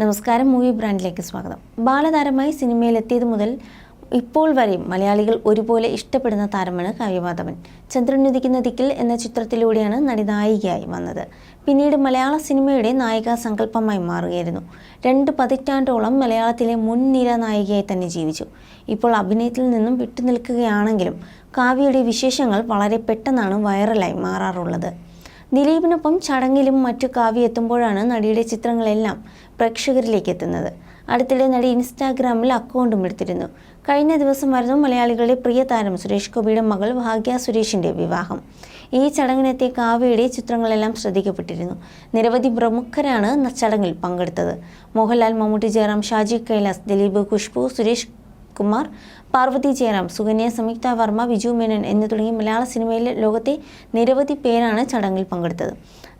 നമസ്കാരം മൂവി ബ്രാൻഡിലേക്ക് സ്വാഗതം. ബാലതാരമായി സിനിമയിലെത്തിയത് മുതൽ ഇപ്പോൾ വരെയും മലയാളികൾ ഒരുപോലെ ഇഷ്ടപ്പെടുന്ന താരമാണ് കാവ്യമാധവൻ ചന്ദ്രനുദിക്കുന്ന ദിക്കിൽ എന്ന ചിത്രത്തിലൂടെയാണ് നടി നായികയായി വന്നത്. പിന്നീട് മലയാള സിനിമയുടെ നായികാ സങ്കല്പമായി മാറുകയായിരുന്നു. രണ്ട് പതിറ്റാണ്ടോളം മലയാളത്തിലെ മുൻനിര നായികയായി തന്നെ ജീവിച്ചു. ഇപ്പോൾ അഭിനയത്തിൽ നിന്നും വിട്ടുനിൽക്കുകയാണെങ്കിലും കാവ്യയുടെ വിശേഷങ്ങൾ വളരെ പെട്ടെന്നാണ് വൈറലായി മാറാറുള്ളത്. ദിലീപിനൊപ്പം ചടങ്ങിലും മറ്റു കാവ്യ എത്തുമ്പോഴാണ് നടിയുടെ ചിത്രങ്ങളെല്ലാം പ്രേക്ഷകരിലേക്ക് എത്തുന്നത് അടുത്തിടെ നടി ഇൻസ്റ്റാഗ്രാമിൽ അക്കൗണ്ടും എടുത്തിരുന്നു. കഴിഞ്ഞ ദിവസമായിരുന്നു മലയാളികളുടെ പ്രിയ താരം സുരേഷ് ഗോപിയുടെ മകൾ ഭാഗ്യ സുരേഷിന്റെ വിവാഹം. ഈ ചടങ്ങിനെത്തിയ കാവ്യയുടെ ചിത്രങ്ങളെല്ലാം ശ്രദ്ധിക്കപ്പെട്ടിരുന്നു. നിരവധി പ്രമുഖരാണ് ചടങ്ങിൽ പങ്കെടുത്തത്. മോഹൻലാൽ മമ്മൂട്ടി ജയറാം ഷാജി കൈലാസ് ദിലീപ് ഖുഷ്ബു സുരേഷ് കുമാർ പാർവതി ജയറാം സുകന്യ സംയുക്ത വർമ്മ വിജു മേനൻ എന്നു തുടങ്ങി മലയാള സിനിമയിലെ ലോകത്തെ നിരവധി പേരാണ് ചടങ്ങിൽ പങ്കെടുത്തത്.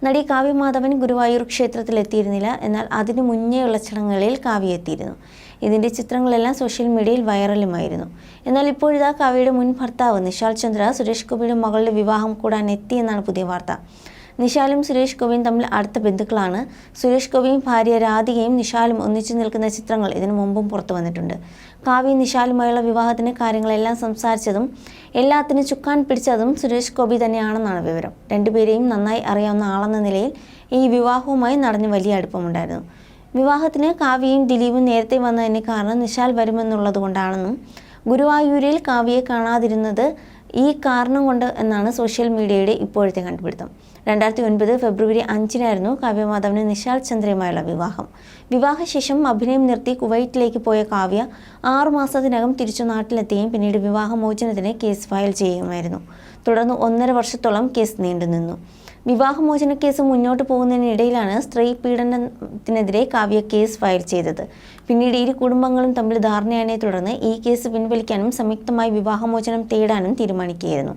നടി കാവ്യ മാധവൻ ഗുരുവായൂർ ക്ഷേത്രത്തിൽ എത്തിയിരുന്നില്ല എന്നാൽ അതിനു മുന്നേയുള്ള ചടങ്ങുകളിൽ കാവ്യ എത്തിയിരുന്നു. ഇതിന്റെ ചിത്രങ്ങളെല്ലാം സോഷ്യൽ മീഡിയയിൽ വൈറലുമായിരുന്നു. എന്നാൽ ഇപ്പോഴിതാ കാവ്യയുടെ മുൻ ഭർത്താവ് നിശാൽ ചന്ദ്ര സുരേഷ് ഗോപിയുടെ മകളുടെ വിവാഹം കൂടാൻ എത്തിയെന്നാണ് പുതിയ വാർത്ത. നിശാലും സുരേഷ് ഗോപിയും തമ്മിൽ അടുത്ത ബന്ധുക്കളാണ്. സുരേഷ് ഗോപിയും ഭാര്യ രാധികയും നിശാലും ഒന്നിച്ചു നിൽക്കുന്ന ചിത്രങ്ങൾ ഇതിനു മുമ്പും പുറത്തു വന്നിട്ടുണ്ട്. കാവ്യ നിശാലുമായുള്ള വിവാഹത്തിന് കാര്യങ്ങളെല്ലാം സംസാരിച്ചതും എല്ലാത്തിനും ചുക്കാൻ പിടിച്ചതും സുരേഷ് ഗോപി തന്നെയാണെന്നാണ് വിവരം. രണ്ടുപേരെയും നന്നായി അറിയാവുന്ന ആളെന്ന നിലയിൽ ഈ വിവാഹവുമായി നടന്ന് വലിയ അടുപ്പമുണ്ടായിരുന്നു. വിവാഹത്തിന് കാവ്യയും ദിലീപും നേരത്തെ വന്നതിന് കാരണം നിശാൽ വരുമെന്നുള്ളത് കൊണ്ടാണെന്നും ഗുരുവായൂരിൽ കാവ്യയെ കാണാതിരുന്നത് ഈ കാരണം കൊണ്ട് എന്നാണ് സോഷ്യൽ മീഡിയയുടെ ഇപ്പോഴത്തെ കണ്ടുപിടുത്തം. രണ്ടായിരത്തി ഒൻപത് ഫെബ്രുവരി അഞ്ചിനായിരുന്നു കാവ്യമാധവന് നിശാൽ ചന്ദ്രയുമായുള്ള വിവാഹം. വിവാഹശേഷം അഭിനയം നിർത്തി കുവൈറ്റിലേക്ക് പോയ കാവ്യ ആറുമാസത്തിനകം തിരിച്ചു നാട്ടിലെത്തുകയും പിന്നീട് വിവാഹമോചനത്തിന് കേസ് ഫയൽ ചെയ്യുകയുമായിരുന്നു. തുടർന്ന് ഒന്നര വർഷത്തോളം കേസ് നീണ്ടുനിന്നു. വിവാഹമോചന കേസ് മുന്നോട്ട് പോകുന്നതിനിടയിലാണ് സ്ത്രീ പീഡനത്തിനെതിരെ കാവ്യ കേസ് ഫയൽ ചെയ്തത്. പിന്നീട് ഇരു കുടുംബങ്ങളും തമ്മിൽ ധാരണയായതിനെ തുടർന്ന് ഈ കേസ് പിൻവലിക്കാനും സംയുക്തമായി വിവാഹമോചനം തേടാനും തീരുമാനിക്കുകയായിരുന്നു.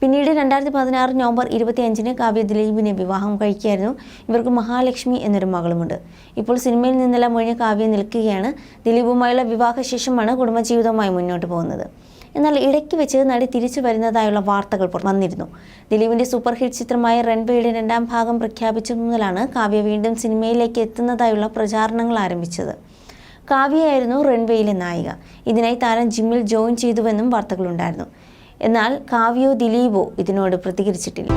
പിന്നീട് രണ്ടായിരത്തി പതിനാറ് നവംബർ ഇരുപത്തിയഞ്ചിന് കാവ്യ ദിലീപിനെ വിവാഹം കഴിക്കുകയായിരുന്നു. ഇവർക്ക് മഹാലക്ഷ്മി എന്നൊരു മകളുമുണ്ട്. ഇപ്പോൾ സിനിമയിൽ നിന്നെല്ലാം ഒഴിഞ്ഞ കാവ്യ നിൽക്കുകയാണ്. ദിലീപുമായുള്ള വിവാഹശേഷമാണ് കുടുംബജീവിതവുമായി മുന്നോട്ട് പോകുന്നത്. എന്നാൽ ഇടയ്ക്ക് വെച്ച് നടി തിരിച്ചു വരുന്നതായുള്ള വാർത്തകൾ വന്നിരുന്നു. ദിലീപിന്റെ സൂപ്പർ ഹിറ്റ് ചിത്രമായ റൺവേയുടെ രണ്ടാം ഭാഗം പ്രഖ്യാപിച്ചു മുതലാണ് കാവ്യ വീണ്ടും സിനിമയിലേക്ക് എത്തുന്നതായുള്ള പ്രചാരണങ്ങൾ ആരംഭിച്ചത്. കാവ്യയായിരുന്നു റൺവേയിലെ നായിക. ഇതിനായി താരം ജിമ്മിൽ ജോയിൻ ചെയ്തുവെന്നും വാർത്തകളുണ്ടായിരുന്നു. എന്നാൽ കാവ്യോ ദിലീപോ ഇതിനോട് പ്രതികരിച്ചിട്ടില്ല.